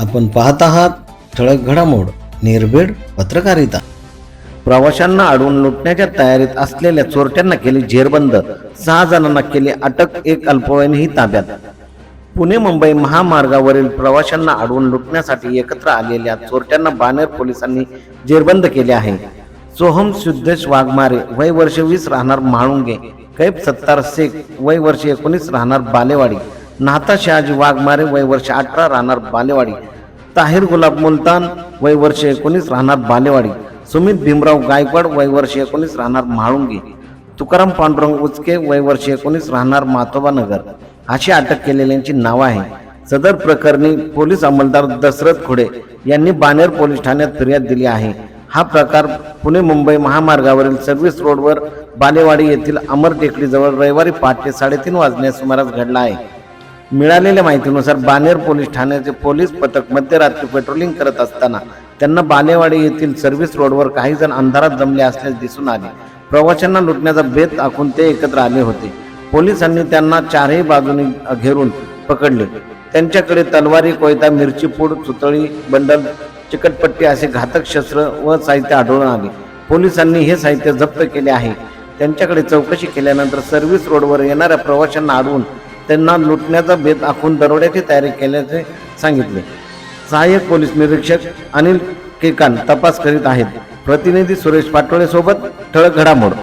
आपण पाहत आहात ठळक घडामोड निर्भीड पत्रकारिता. प्रवाशांना अडवून लुटण्याच्या तयारीत असलेल्या चोरट्यांना केली जेरबंद. सहा जणांना केली अटक एक अल्पवयीनही ताब्यात. पुणे मुंबई महामार्गावरील प्रवाशांना अडवून लुटण्यासाठी एकत्र आलेल्या चोरट्यांना बानेर पोलिसांनी जेरबंद केले आहे. सोहम सिद्धेश वाघमारे वय वर्ष वीस राहणार म्हाळुंगे कैफ सत्तार शेख वय वर्ष एकोणीस राहणार बालेवाडी. नाहता शहाजी वाघमारे वय वर्ष अठरा राहणार बालेवाडी. ताहिर गुलाब मुलतान वय वर्ष एकोणीस राहणार बालेवाडी. सुमित भीमराव गायकवाड वय वर्ष एकोणीस राहणार म्हाळुंगी. तुकाराम पांडुरंग उचके वय वर्ष एकोणीस राहणार मातोबा नगर. अशी अटक केलेल्यांची नावं आहे सदर प्रकरणी पोलीस अंमलदार दशरथ खुडे यांनी बानेर पोलीस ठाण्यात फिर्याद दिली आहे. हा प्रकार पुणे मुंबई महामार्गावरील सर्व्हिस रोडवर बालेवाडी येथील अमर टेकडीजवळ रविवारी पहाटे साडेतीन वाजण्यास सुमारास घडला आहे. मिळालेल्या माहितीनुसार बानेर पोलीस ठाण्याचे पोलीस पथक मध्यरात्री पेट्रोलिंग करत असताना त्यांना बालेवाडी येथील सर्व्हिस रोडवर काही जण अंधारात जमले असल्यास दिसून आले. प्रवाशांना लुटण्याचा बेत आखून ते एकत्र आले होते. पोलिसांनी त्यांना चारही बाजूनी घेरून पकडले. त्यांच्याकडे तलवारी कोयता मिरची पूड सुतळी बंडल चिकटपट्टी असे घातक शस्त्र व साहित्य आढळून आले. पोलिसांनी हे साहित्य जप्त केले आहे. त्यांच्याकडे चौकशी केल्यानंतर सर्व्हिस रोडवर येणाऱ्या प्रवाशांना अडवून त्यांना लुटण्याचा बेत आखून दरोड्याची तयारी केल्याचे सांगितले. सहाय्यक पोलीस निरीक्षक अनिल केकान तपास करीत आहेत. प्रतिनिधी सुरेश पाटोळे सोबत ठळक घडामोड.